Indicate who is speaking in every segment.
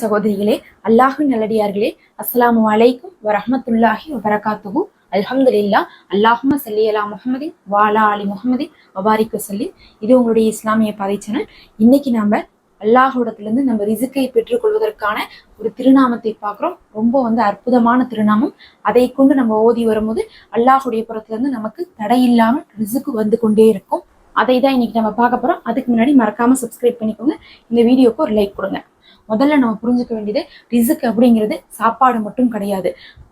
Speaker 1: சகோதரிகளே அல்லாஹு நல்லடியார்களே அஸ்ஸலாமு அலைக்கும் வரஹ்மத்துல்லாஹி வபரகாத்துஹு அல்ஹம்துலில்லா அல்லாஹும சல்லி அலா முஹம்மதின் வாலா அலி முஹம்மதின் வபாரிக் சொல்லி இது உங்களுடைய இஸ்லாமிய பாதை சேனல் இன்னைக்கு நாம அல்லாஹோடத்திலிருந்து நம்ம ரிசுக்கை பெற்றுக்கொள்வதற்கான ஒரு திருநாமத்தை பார்க்குறோம் ரொம்ப வந்து அற்புதமான திருநாமம் அதை கொண்டு நம்ம ஓதி வரும்போது அல்லாஹுடைய புறத்துலேருந்து நமக்கு நமக்கு தடையில்லாமல் ரிசுக்கு வந்து கொண்டே இருக்கும் அதை தான் இன்னைக்கு நம்ம பார்க்க போகிறோம் அதுக்கு முன்னாடி மறக்காமல் சப்ஸ்கிரைப் பண்ணிக்கோங்க இந்த வீடியோக்கு ஒரு லைக் கொடுங்க முதல்ல நம்ம புரிஞ்சுக்க வேண்டியது ரிசுக் அப்படிங்கிறது சாப்பாடு மட்டும் கிடையாது.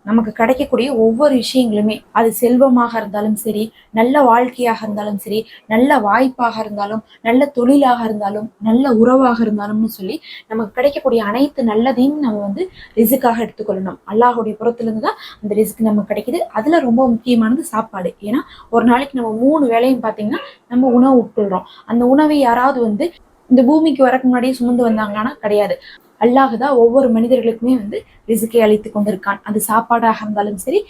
Speaker 1: நமக்கு கிடைக்கக்கூடிய ஒவ்வொரு விஷயங்களுமே அது செல்வமாக இருந்தாலும் சரி நல்ல வாழ்க்கையாக இருந்தாலும் சரி நல்ல வாய்ப்பாக இருந்தாலும் நல்ல தொழிலாக இருந்தாலும் நல்ல உறவாக இருந்தாலும்னு சொல்லி நமக்கு கிடைக்கக்கூடிய அனைத்து நல்லதையும் நம்ம வந்து ரிசுக்காக எடுத்துக்கொள்ளணும். அல்லாஹுடைய புறத்துலேருந்து தான் அந்த ரிஸ்க் நமக்கு கிடைக்குது. அதில் ரொம்ப முக்கியமானது சாப்பாடு. ஏன்னா ஒரு நாளைக்கு நம்ம மூணு வேலையும் பார்த்தீங்கன்னா நம்ம உணவு உட்கொள்கிறோம் அந்த உணவை யாராவது வந்து இந்த பூமிக்கு வரக்கு முன்னாடியே சுமந்து வந்தாங்களான்னா கிடையாது. அல்லாஹ் தான் ஒவ்வொரு மனிதர்களுக்குமே வந்து ரிசுக்கை அழித்து கொண்டிருக்கான். அது சாப்பாடாக இருந்தாலும் சரி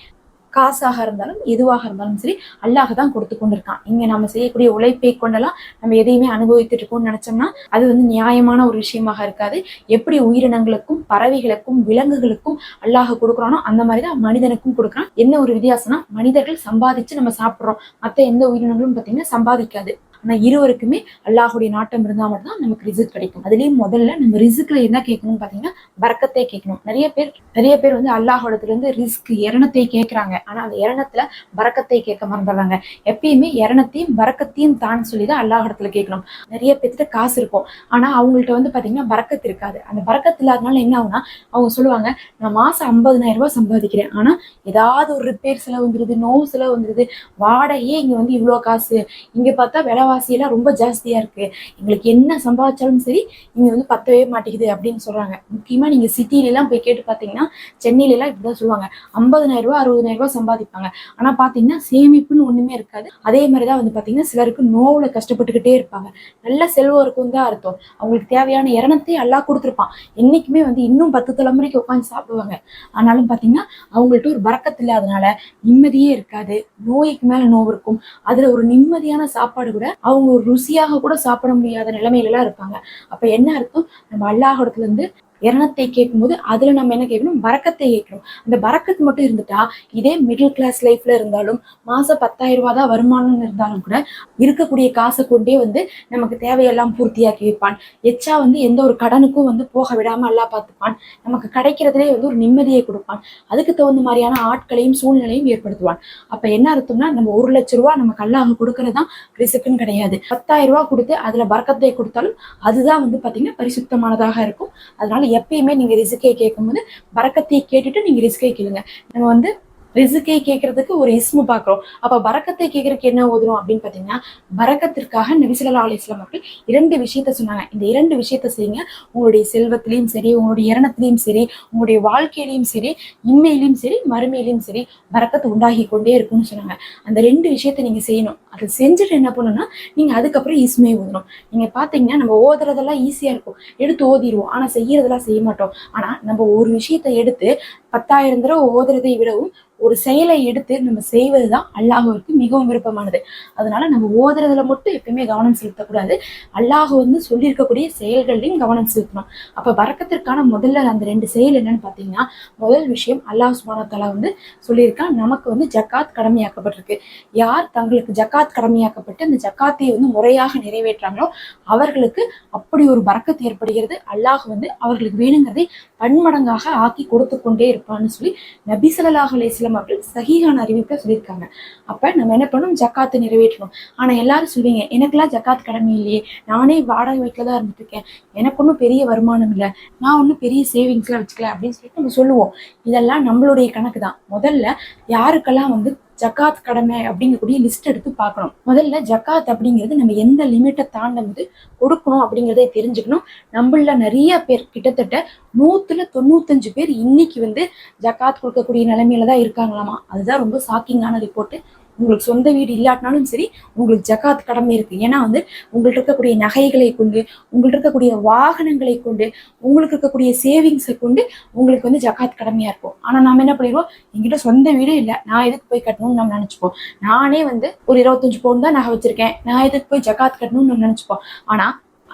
Speaker 1: காசாக இருந்தாலும் எதுவாக இருந்தாலும் சரி அல்லாஹ் தான் கொடுத்து கொண்டிருக்கான். இங்க நம்ம செய்யக்கூடிய உழைப்பை கொண்டெல்லாம் நம்ம எதையுமே அனுபவித்துட்டு இருக்கோம்னு நினைச்சோம்னா அது வந்து நியாயமான ஒரு விஷயமாக இருக்காது. எப்படி உயிரினங்களுக்கும் பறவைகளுக்கும் விலங்குகளுக்கும் அல்லாஹ் கொடுக்குறானோ அந்த மாதிரி தான் மனிதனுக்கும் கொடுக்குறான். என்ன ஒரு வித்தியாசம்னா மனிதர்கள் சம்பாதிச்சு நம்ம சாப்பிட்றோம். மற்ற எந்த உயிரினங்களும் பார்த்தீங்கன்னா சம்பாதிக்காது. ஆனால் இருவருக்குமே அல்லாஹுடைய நாட்டம் இருந்தால் மட்டும்தான் நமக்கு ரிசுக் கிடைக்கும். அதுலேயும் முதல்ல நம்ம ரிசுக்கில் என்ன கேட்கணும்னு பார்த்தீங்கன்னா வரக்கத்தை கேட்கணும். நிறைய பேர் நிறைய பேர் வந்து அல்லாஹோடத்துலேருந்து ரிஸ்க் இரணத்தை கேட்குறாங்க. ஆனால் அந்த இரணத்தில் வரக்கத்தை கேட்க மறந்துடுறாங்க. எப்பயுமே இரணத்தையும் பறக்கத்தையும் தான் சொல்லி தான் அல்லாஹிடத்துல கேட்கணும். நிறைய பேர்த்திட்ட காசு இருக்கும். ஆனால் அவங்கள்ட்ட வந்து பார்த்தீங்கன்னா பறக்கத்து இருக்காது. அந்த பறக்கத்து இல்லாதனால என்ன ஆகுனா அவங்க சொல்லுவாங்க நான் மாதம் ஐம்பதுனாயிரம் ரூபாய் சம்பாதிக்கிறேன். ஆனால் ஏதாவது ஒரு ரிப்பேர் செலவு வந்துருது நோவு செலவு வந்துருது வாடகையே இங்கே வந்து இவ்வளோ காசு. இங்கே பார்த்தா விலை எல்லாம் ரொம்ப ஜாஸ்தியா இருக்கு. எங்களுக்கு என்ன சம்பாதிச்சாலும் சரி இங்க வந்து பத்தவே மாட்டேங்குது அப்படின்னு சொல்றாங்க. முக்கியமா நீங்க சிட்டில எல்லாம் போய் கேட்டு பாத்தீங்கன்னா சென்னையில எல்லாம் இப்படிதான் சொல்லுவாங்க. ஐம்பதனாயிரம் ரூபாய் அறுபதனாயிரம் ரூபாய் சம்பாதிப்பாங்க. ஆனா பாத்தீங்கன்னா சேமிப்புன்னு ஒண்ணுமே இருக்காது. அதே மாதிரிதான் வந்து பாத்தீங்கன்னா சிலருக்கு நோவுல கஷ்டப்பட்டுக்கிட்டே இருப்பாங்க. நல்ல செல்வம் இருக்கும் தான் அர்த்தம். அவங்களுக்கு தேவையான இரணத்தை எல்லாம் கொடுத்துருப்பான். என்னைக்குமே வந்து இன்னும் பத்து தலைமுறைக்கு உட்காந்து சாப்பிடுவாங்க. ஆனாலும் பாத்தீங்கன்னா அவங்கள்ட்ட ஒரு பறக்கத்து இல்லாதனால நிம்மதியே இருக்காது. நோய்க்கு மேல நோவு இருக்கும். அதுல ஒரு நிம்மதியான சாப்பாடு கூட அவங்க ஒரு ருசியாக கூட சாப்பிட முடியாத நிலைமையிலலாம் இருப்பாங்க. அப்ப என்ன அர்த்தம்? நம்ம அல்லாஹ் இருந்து இரணத்தை கேட்கும்போது அதுல நம்ம என்ன கேட்கணும்? பறக்கத்தை கேட்கணும். அந்த பறக்கத்து மட்டும் இருந்துட்டா இதே மிடில் கிளாஸ் லைஃப்ல இருந்தாலும் மாசம் பத்தாயிரம் ரூபா தான் வருமானம் இருந்தாலும் கூட இருக்கக்கூடிய காசை கொண்டே வந்து நமக்கு தேவையெல்லாம் பூர்த்தியாக்கி வைப்பான். எச்சா வந்து எந்த ஒரு கடனுக்கும் வந்து போக விடாம எல்லாம் பார்த்துப்பான். நமக்கு கிடைக்கிறதுலே வந்து ஒரு நிம்மதியை கொடுப்பான். அதுக்கு தகுந்த மாதிரியான ஆட்களையும் சூழ்நிலையும் ஏற்படுத்துவான். அப்ப என்ன அர்த்தம்னா நம்ம ஒரு லட்ச ரூபா நமக்கு அல்லாஹ் கொடுக்கறதுதான் ரிசுக்குன்னு கிடையாது. பத்தாயிரம் ரூபா கொடுத்து அதுல பறக்கத்தை கொடுத்தாலும் அதுதான் வந்து பாத்தீங்கன்னா பரிசுத்தமானதாக இருக்கும். அதனால எப்பயுமே நீங்க ரிசுக்கையை கேட்கும்போது பறக்கத்தை கேட்டுட்டு நீங்க ரிஸ்கை கேளுங்க. நம்ம வந்து ரிசுக்கை கேட்கறதுக்கு ஒரு இஸ்மு பார்க்குறோம் அப்ப பறக்கத்தை கேட்கறதுக்கு என்ன ஓதுறோம் அப்படின்னு பாத்தீங்கன்னா பறக்கத்திற்காக நபிசல்லா அலிஸ்லாம் அவர்கள் இரண்டு விஷயத்த சொன்னாங்க. இந்த இரண்டு விஷயத்த செய்யுங்க. உங்களுடைய செல்வத்திலையும் சரி உங்களுடைய இரணத்திலையும் சரி உங்களுடைய வாழ்க்கையிலையும் சரி இம்மையிலையும் சரி மறுமையிலையும் சரி பறக்கத்து உண்டாகி கொண்டே இருக்கும்னு சொன்னாங்க. அந்த ரெண்டு விஷயத்த நீங்க செய்யணும். அதை செஞ்சுட்டு என்ன பண்ணணும்னா நீங்க அதுக்கப்புறம் இஸ்மே ஓதணும் நீங்க பாத்தீங்கன்னா நம்ம ஓதுறதெல்லாம் ஈஸியா இருக்கும். எடுத்து ஓதிடுவோம். ஆனா செய்யறதெல்லாம் செய்ய மாட்டோம். ஆனா நம்ம ஒரு விஷயத்த எடுத்து பத்தாயிரம் தடவை ஓதுறதை விடவும் ஒரு செயலை எடுத்து நம்ம செய்வது தான் அல்லாஹுவிற்கு மிகவும் விருப்பமானது. அதனால நம்ம ஓதுறதுல மட்டும் எப்பயுமே கவனம் செலுத்தக்கூடாது. அல்லாஹ் வந்து சொல்லியிருக்கக்கூடிய செயல்கள்லையும் கவனம் செலுத்தணும். அப்ப வரக்கத்திற்கான முதல்ல அந்த ரெண்டு செயல் என்னன்னு பார்த்தீங்கன்னா முதல் விஷயம் அல்லாஹ் சுபானத்தாலா வந்து சொல்லியிருக்கான் நமக்கு வந்து ஜக்காத் கடமையாக்கப்பட்டிருக்கு. யார் தங்களுக்கு ஜக்காத் கடமையாக்கப்பட்டு அந்த ஜக்காத்தை வந்து முறையாக நிறைவேற்றாங்களோ அவர்களுக்கு அப்படி ஒரு பறக்கத்து ஏற்படுகிறது. அல்லாஹ் வந்து அவர்களுக்கு வேணுங்கிறதை பன்மடங்காக ஆக்கி கொடுத்து கொண்டே இருக்கும் இருப்பான்னு சொல்லி நபி ஸல்லல்லாஹு அலைஹி அவர்கள் சகிகான அறிவிப்பில் சொல்லியிருக்காங்க. அப்ப நம்ம என்ன பண்ணணும்? ஜக்காத்து நிறைவேற்றணும். ஆனா எல்லாரும் சொல்வீங்க எனக்கெல்லாம் ஜக்காத் கடமை இல்லையே. நானே வாடகை வீட்டில் தான் இருந்துட்டு இருக்கேன் எனக்கு ஒன்றும் பெரிய வருமானம் இல்லை. நான் ஒன்றும் பெரிய சேவிங்ஸ்லாம் வச்சுக்கல. அப்படின்னு சொல்லிட்டு நம்ம சொல்லுவோம். இதெல்லாம் நம்மளுடைய கணக்கு தான் முதல்ல யாருக்கெல்லாம் வந்து ஜக்காத் கடமை அப்படிங்கக்கூடிய லிஸ்ட் எடுத்து பார்க்கணும். முதல்ல ஜக்காத் அப்படிங்கிறது நம்ம எந்த லிமிட்டை தாண்டும் போது கொடுக்கணும் அப்படிங்கிறத தெரிஞ்சுக்கணும். நம்மள நிறைய பேர் கிட்டத்தட்ட நூத்துல தொண்ணூத்தஞ்சு பேர் இன்னைக்கு வந்து ஜக்காத் கொடுக்கக்கூடிய நிலைமையில தான் இருக்காங்களாமா? அதுதான் ரொம்ப ஷாக்கிங்கான ரிப்போர்ட் உங்களுக்கு சொந்த வீடு இல்லாட்டினாலும் சரி உங்களுக்கு ஜக்காத் கடமை இருக்கு. ஏன்னா வந்து உங்கள்ட்ட இருக்கக்கூடிய நகைகளை கொண்டு உங்கள்ட்ட இருக்கக்கூடிய வாகனங்களை கொண்டு உங்களுக்கு இருக்கக்கூடிய சேவிங்ஸை கொண்டு உங்களுக்கு வந்து ஜக்காத் கடமையா இருக்கும். ஆனா நாம என்ன பண்ணிடுவோம்? எங்கிட்ட சொந்த வீடே இல்லை. நான் எதுக்கு போய் கட்டணும்னு நம்ம நினைச்சுப்போம். நானே வந்து ஒரு இருபத்தஞ்சு பவுன் தான் நகை வச்சிருக்கேன். நான் எதுக்கு போய் ஜக்காத் கட்டணும்னு நம்ம நினைச்சுப்போம். ஆனா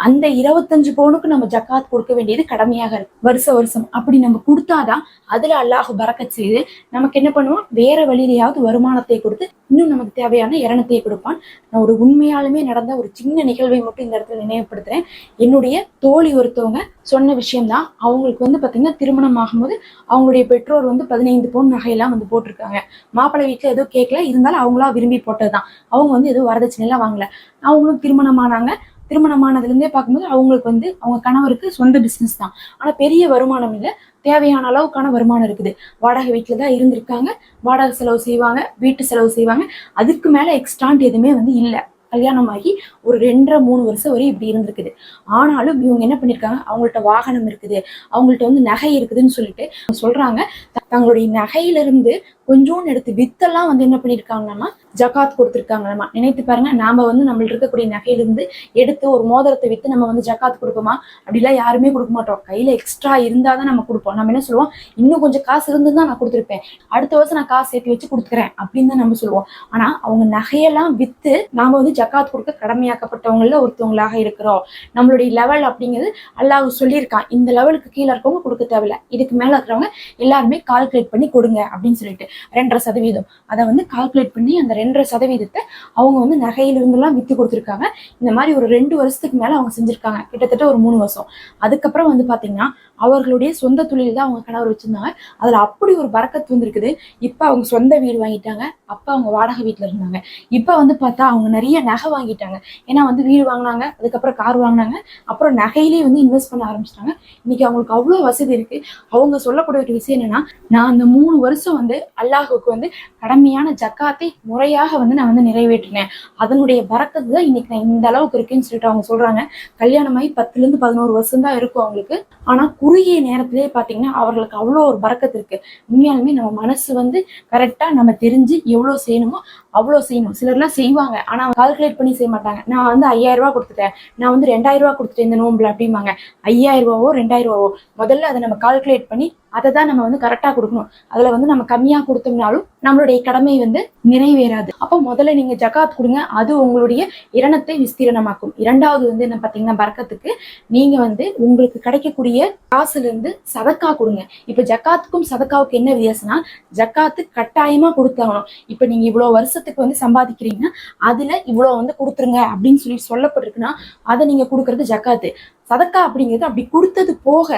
Speaker 1: அந்த இருபத்தஞ்சு பவுனுக்கு நம்ம ஜக்காத் கொடுக்க வேண்டியது கடமையாக இருக்கு. வருஷ வருஷம் அப்படி நம்ம கொடுத்தாதான் அதுல அல்லாஹ் பறக்க செய்து நமக்கு என்ன பண்ணுவோம் வேற வழியிலையாவது வருமானத்தை கொடுத்து இன்னும் நமக்கு தேவையான இரணத்தை கொடுப்பான். நான் ஒரு உண்மையாலுமே நடந்த ஒரு சின்ன நிகழ்வை மட்டும் இந்த இடத்துல நினைவுபடுத்துறேன். என்னுடைய தோழி ஒருத்தவங்க சொன்ன விஷயம்தான். அவங்களுக்கு வந்து பாத்தீங்கன்னா திருமணம் ஆகும்போது அவங்களுடைய பெற்றோர் வந்து பதினைந்து பவுன் நகையெல்லாம் வந்து போட்டிருக்காங்க. மாப்பிள்ளை வீட்டுல ஏதோ கேட்கல இருந்தாலும் அவங்களா விரும்பி போட்டதுதான். அவங்க வந்து எதுவும் வரதட்சணையெல்லாம் வாங்கல. அவங்களும் திருமணமானாங்க திருமணமானதுலேருந்தே பார்க்கும்போது அவங்களுக்கு வந்து அவங்க கணவருக்கு சொந்த பிஸ்னஸ் தான். ஆனால் பெரிய வருமானம் இல்லை. தேவையான அளவுக்கான வருமானம் இருக்குது. வாடகை வீட்டில் தான் இருந்திருக்காங்க. வாடகை செலவு செய்வாங்க வீட்டு செலவு செய்வாங்க. அதுக்கு மேலே எக்ஸ்ட்ரான்ட் எதுவுமே வந்து இல்லை. கல்யாணம் ஆகி ஒரு ரெண்டரை மூணு வருஷம் வரை இப்படி இருந்திருக்குது. ஆனாலும் இவங்க என்ன பண்ணியிருக்காங்க அவங்கள்ட்ட வாகனம் இருக்குது. அவங்கள்ட்ட வந்து நகை இருக்குதுன்னு சொல்லிட்டு சொல்றாங்க. தங்களுடைய நகையிலிருந்து கொஞ்சோண்டு எடுத்து வித்தெல்லாம் வந்து என்ன பண்ணிருக்காங்கன்னா ஜகாத் கொடுத்துருக்காங்களாமா. நினைத்து பாருங்க நாம வந்து நம்மள்ட்ட இருக்கக்கூடிய நகையிலிருந்து எடுத்து ஒரு மோதிரத்தை வித்து நம்ம வந்து ஜகாத் கொடுப்போமா? அப்படிலாம் யாருமே கொடுக்க மாட்டோம். கையில எக்ஸ்ட்ரா இருந்தாதான் நம்ம கொடுப்போம். நம்ம என்ன சொல்லுவோம்? இன்னும் கொஞ்சம் காசு இருந்து தான் நான் கொடுத்துருப்பேன். அடுத்த வருஷம் நான் காசு சேர்த்து வச்சு கொடுத்துக்கிறேன் அப்படின்னு தான் நம்ம சொல்லுவோம். ஆனா அவங்க நகையெல்லாம் வித்து நாம வந்து ஜக்காத் கொடுக்க கடமையாக்கப்பட்டவங்கள ஒருத்தவங்களாக இருக்கிறோம். நம்மளுடைய லெவல் அப்படிங்கிறது அல்லாஹ் சொல்லியிருக்கான். இந்த லெவலுக்கு கீழே இருக்கவங்க கொடுக்க தேவையில்ல. இதுக்கு மேல இருக்கிறவங்க எல்லாருமே கால்குலேட் பண்ணி கொடுங்க அப்படின்னு சொல்லிட்டு ரெண்டரை சதவீதம். அதை வந்து கால்குலேட் பண்ணி அந்த ரெண்டரை சதவீதத்தை அவங்க வந்து நகையிலிருந்துலாம் வித்து கொடுத்துருக்காங்க. இந்த மாதிரி ஒரு ரெண்டு வருஷத்துக்கு மேல அவங்க செஞ்சிருக்காங்க. கிட்டத்தட்ட ஒரு மூணு வருஷம். அதுக்கப்புறம் வந்து பாத்தீங்கன்னா அவர்களுடைய சொந்த தொழில் தான் அவங்க கணவர் வச்சிருந்தாங்க. அதுல அப்படி ஒரு பறக்கத்து வந்திருக்குது இப்ப அவங்க சொந்த வீடு வாங்கிட்டாங்க. அப்ப அவங்க வாடகை வீட்டுல இருந்தாங்க. இப்ப வந்து பார்த்தா அவங்க நிறைய நகை வாங்கிட்டாங்க. ஏன்னா வந்து வீடு வாங்கினாங்க அதுக்கப்புறம் கார் வாங்கினாங்க. அப்புறம் நகையிலேயே வந்து இன்வெஸ்ட் பண்ண ஆரம்பிச்சிட்டாங்க. இன்னைக்கு அவங்களுக்கு அவ்வளோ வசதி இருக்கு. அவங்க சொல்லக்கூடிய ஒரு விஷயம் என்னன்னா நான் அந்த மூணு வருஷம் வந்து அல்லாஹுக்கு வந்து கடமையான ஜக்காத்தை முறையாக வந்து நான் வந்து நிறைவேற்றினேன். அதனுடைய பறக்கத்து தான் இன்னைக்கு நான் இந்த அளவுக்கு இருக்குன்னு சொல்லிட்டு அவங்க சொல்றாங்க. கல்யாணமாகி பத்துல இருந்து பதினோரு வருஷம் தான் இருக்கும் அவங்களுக்கு. ஆனா குறுகிய நேரத்திலேயே பாத்தீங்கன்னா அவர்களுக்கு அவ்வளோ ஒரு பறக்கத்து இருக்கு. உண்மையாலுமே நம்ம மனசு வந்து கரெக்டா நம்ம தெரிஞ்சு எவ்வளவு செய்யணுமோ அவ்வளோ செய்யணும். சிலர்லாம் செய்வாங்க. ஆனால் கால்குலேட் பண்ணி செய்ய மாட்டாங்க. நான் வந்து ஐயாயிரம் ரூபா கொடுத்துட்டேன். நான் வந்து ரெண்டாயிரம் ரூபா கொடுத்துட்டேன் இந்த நோம்புல அப்படிம்பாங்க. ஐயாயிரம் ரூபாவோ ரெண்டாயிரம் ரூபாவோ? முதல்ல அதை நம்ம கால்குலேட் பண்ணி அதை தான் நம்ம வந்து கரெக்டாக கொடுக்கணும். அதில் வந்து நம்ம கம்மியாக கொடுத்தோம்னாலும் நம்மளுடைய கடமை வந்து நிறைவேறாது. அப்போ முதல்ல நீங்க ஜகாத் கொடுங்க. அது உங்களுடைய இரணத்தை விஸ்தீரணமாக்கும். இரண்டாவது வந்து என்ன பார்த்தீங்கன்னா பறக்கத்துக்கு நீங்க வந்து உங்களுக்கு கிடைக்கக்கூடிய காசுல இருந்து சதக்கா கொடுங்க. இப்போ ஜக்காத்துக்கும் சதக்காவுக்கு என்ன வித்தியாசம்னா ஜக்காத்து கட்டாயமா கொடுத்தாகணும். இப்போ நீங்க இவ்வளோ வருஷத்துக்கு வந்து சம்பாதிக்கிறீங்கன்னா அதுல இவ்வளோ வந்து கொடுத்துருங்க அப்படின்னு சொல்லி சொல்லப்பட்டிருக்குன்னா அதை நீங்க கொடுக்கறது ஜக்காத்து. சதக்கா அப்படிங்கிறது அப்படி கொடுத்தது போக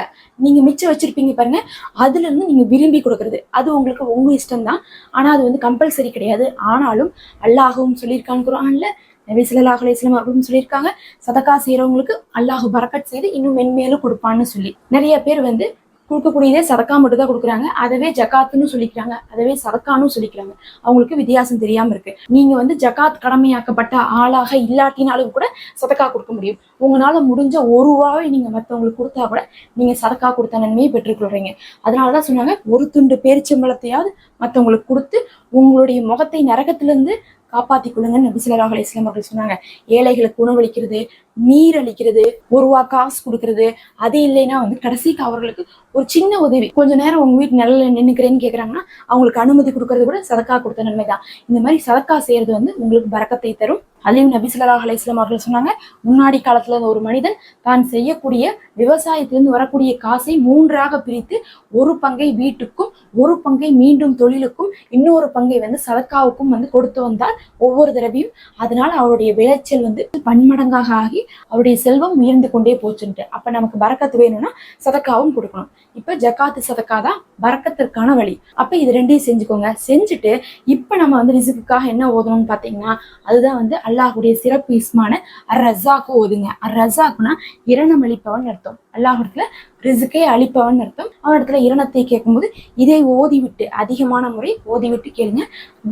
Speaker 1: நீங்க மிச்சம் வச்சிருப்பீங்க பாருங்க. அதுல இருந்து நீங்க விரும்பி கொடுக்கறது. அது உங்களுக்கு உங்க இஷ்டம் தான் ஆனா அது வந்து கம்பல்சரி கிடையாது. ஆனாலும் அல்லாஹும் சொல்லியிருக்கான்னு குரான்ல நபி ஸல்லல்லாஹு அப்படின்னு சொல்லியிருக்காங்க. சதக்கா செய்யறவங்களுக்கு அல்லாஹ் பரக்கட் செய்து இன்னும் மென்மேலும் கொடுப்பான்னு சொல்லி. நிறைய பேர் வந்து கொடுக்கக்கூடியதே சதக்கா மட்டும் தான் கொடுக்குறாங்க. அதவே ஜகாத்துன்னு சொல்லிக்கிறாங்க. அதவே சதக்கான்னு சொல்லிக்கிறாங்க. அவங்களுக்கு வித்தியாசம் தெரியாம இருக்கு. நீங்க வந்து ஜகாத் கடமையாக்கப்பட்ட ஆளாக இல்லாட்டினாலும் கூட சதக்கா கொடுக்க முடியும். உங்களால முடிஞ்ச ஒரு ரூபாவை நீங்க மற்றவங்களுக்கு கொடுத்தா கூட நீங்க சதக்கா கொடுத்த நன்மையை பெற்றுக்கொள்றீங்க. அதனாலதான் சொன்னாங்க ஒரு துண்டு பேரிச்சம்பளத்தையாவது மற்றவங்களுக்கு கொடுத்து உங்களுடைய முகத்தை நரகத்திலிருந்து காப்பாத்தி கொள்ளுங்கன்னு நபி ஸல்லல்லாஹு அலைஹி அவர்கள் சொன்னாங்க. ஏழைகளுக்கு உணவளிக்கிறது நீர் அளிக்கிறது ஒரு ரூபா காசு கொடுக்கறது அது இல்லைன்னா வந்து கடைசிக்கு அவர்களுக்கு ஒரு சின்ன உதவி. கொஞ்ச நேரம் உங்க வீட்டு நிழல்ல நின்னுக்கிறேன்னு கேக்குறாங்கன்னா அவங்களுக்கு அனுமதி கொடுக்கறது கூட சதக்கா கொடுத்த நன்மை தான் இந்த மாதிரி சதக்கா செய்யறது வந்து உங்களுக்கு பரக்கத்தை தரும். அலிம் நபிசுல்லா ஸல்லல்லாஹு அவர்கள் சொன்னாங்க முன்னாடி காலத்துல இருந்த ஒரு மனிதன் தான் செய்யக்கூடிய விவசாயத்திலிருந்து வரக்கூடிய காசை மூன்றாக பிரித்து ஒரு பங்கை வீட்டுக்கும் ஒரு பங்கை மீண்டும் தொழிலுக்கும் இன்னொரு பங்கை வந்து சதக்காவுக்கும் வந்து கொடுத்து வந்தால் ஒவ்வொரு தடவையும். அதனால அவருடைய விளைச்சல் வந்து பன்மடங்காக ஆகி அவருடைய செல்வம் உயர்ந்து கொண்டே போச்சுன்ட்டு. அப்ப நமக்கு பறக்கத்து வேணும்னா சதக்காவும் கொடுக்கணும். இப்ப ஜக்காத்து சதக்கா தான் பறக்கத்திற்கான வழி. அப்ப இது ரெண்டையும் செஞ்சுக்கோங்க. செஞ்சுட்டு இப்ப நம்ம வந்து ரிசுக்குக்காக என்ன ஓதணும்னு பாத்தீங்கன்னா அதுதான் வந்து அல்லாஹுடைய சிறப்பு இஸ்மான அர் ரஸாக்கு ஓதுங்க. அர் ரஸாக்குனா இரணம் அளிப்பவன் அர்த்தம். அல்லாஹுடத்துல ரிசுக்கை அளிப்பவன் அர்த்தம். அவனிடத்துல இரணத்தை கேட்கும்போது இதை ஓதிவிட்டு அதிகமான முறை ஓதிவிட்டு கேளுங்க.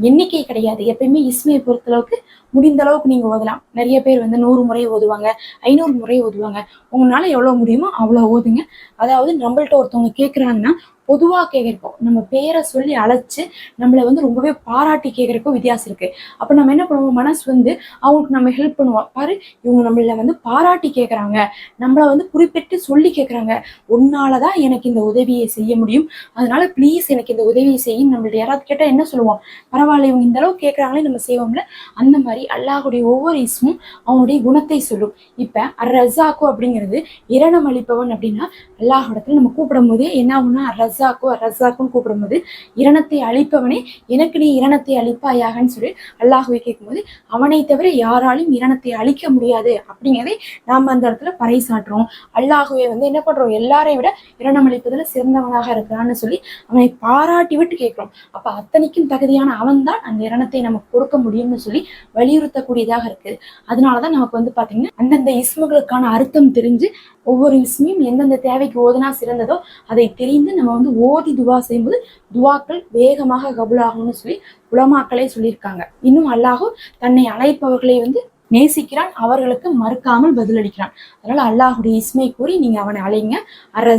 Speaker 1: எண்ணிக்கை கிடையாது. எப்பயுமே இஸ்மையை பொறுத்தளவுக்கு முடிந்த அளவுக்கு நீங்க ஓதலாம். நிறைய பேர் வந்து நூறு முறை ஓதுவாங்க ஐநூறு முறை ஓதுவாங்க. உங்களால எவ்வளவு முடியுமோ அவ்வளவு ஓதுங்க. அதாவது நம்மள்ட்ட ஒருத்தவங்க கேட்கறாங்கன்னா பொதுவா கேட்கிறப்போம் நம்ம பேரை சொல்லி அழைச்சு நம்மளை வந்து ரொம்பவே பாராட்டி கேட்கறப்போ வித்தியாசம் இருக்கு. அப்ப நம்ம என்ன பண்ணுவோம்? மனசு வந்து அவங்களுக்கு நம்ம ஹெல்ப் பண்ணுவோம். பாரு இவங்க நம்மள வந்து பாராட்டி கேட்கறாங்க நம்மளை வந்து குறிப்பிட்டு சொல்லி கேட்கறாங்க உன்னாலதான் எனக்கு இந்த உதவியை செய்ய முடியும். அதனால ப்ளீஸ் எனக்கு இந்த உதவியை செய்யும். நம்மள்ட்ட யாராவது கேட்டா என்ன சொல்லுவோம்? பரவாயில்ல இவங்க இந்த அளவுக்கு கேட்கறாங்களே நம்ம செய்வோம்ல. அந்த மாதிரி அல்லாஹுடைய ஒவ்வொரு இஸ்மும் அவனுடைய குணத்தை சொல்லும். இப்ப அர் ரசாக்கு அப்படிங்கிறது இரணம் அளிப்பவன் அப்படின்னா அல்லாஹிடத்துல நம்ம கூப்பிடும் போதே என்ன ஆகும்னா அர் ரசாக்கோ அர் கூப்பிடும்போது இரணத்தை அழிப்பவனே எனக்கு நீ இரணத்தை அழிப்பாயாகன்னு சொல்லி அல்லாஹுவை கேட்கும்போது அவனை தவிர யாராலும் இரணத்தை அழிக்க முடியாது. அப்படிங்கிறதை நாம் அந்த இடத்துல பறைசாற்றுறோம். அல்லாஹுவை வந்து என்ன பண்றோம்? எல்லாரையும் விட இரணம் அளிப்பதில் சிறந்தவனாக இருக்கிறான்னு சொல்லி அவனை பாராட்டி விட்டு கேட்கிறோம். அப்ப அத்தனைக்கும் தகுதியான அவன்தான் அந்த இரணத்தை நமக்கு கொடுக்க முடியும்னு சொல்லி வலியுறுத்தக்கூடியதாக இருக்குது அதனாலதான் நமக்கு வந்து பாத்தீங்கன்னா அந்தந்த இஸ்முகளுக்கான அர்த்தம் தெரிஞ்சு ஒவ்வொரு இஸ்மையும் எந்தெந்த தேவைக்கு ஓதுனா சிறந்ததோ அதை தெரிந்து நம்ம வந்து ஓதி துவா செய்யும்போது துவாக்கள் வேகமாக கபுலாகும்னு சொல்லி உலமாக்களே சொல்லியிருக்காங்க. இன்னும் அல்லாஹும் தன்னை அழைப்பவர்களை வந்து நேசிக்கிறான் அவர்களுக்கு மறுக்காமல் பதிலளிக்கிறான். அதனால அல்லாஹுடைய இஸ்மை கூறி நீங்க அவனை அழைங்க. அர்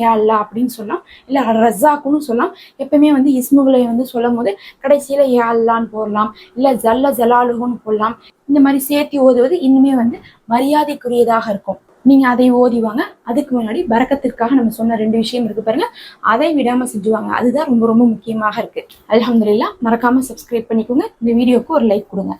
Speaker 1: ஏ அல்லா அப்படின்னு சொல்லலாம். இல்ல ரசாக்குன்னு சொல்லலாம். எப்பவுமே வந்து இஸ்முகளை வந்து சொல்லும் போது கடைசியில ஏ அல்லான்னு போடலாம். இல்ல ஜல்ல ஜலாலுகுன்னு போடலாம். இந்த மாதிரி சேர்த்தி ஓதுவது இன்னுமே வந்து மரியாதைக்குரியதாக இருக்கும். நீங்க அதை ஓதிவாங்க. அதுக்கு முன்னாடி பறக்கத்திற்காக நம்ம சொன்ன ரெண்டு விஷயம் இருக்கு பாருங்க. அதை விடாம செஞ்சுவாங்க அதுதான் ரொம்ப ரொம்ப முக்கியமாக இருக்கு. அல்ஹம்துலில்லாஹ் மறக்காம சப்ஸ்கிரைப் பண்ணிக்கோங்க. இந்த வீடியோக்கு ஒரு லைக் கொடுங்க.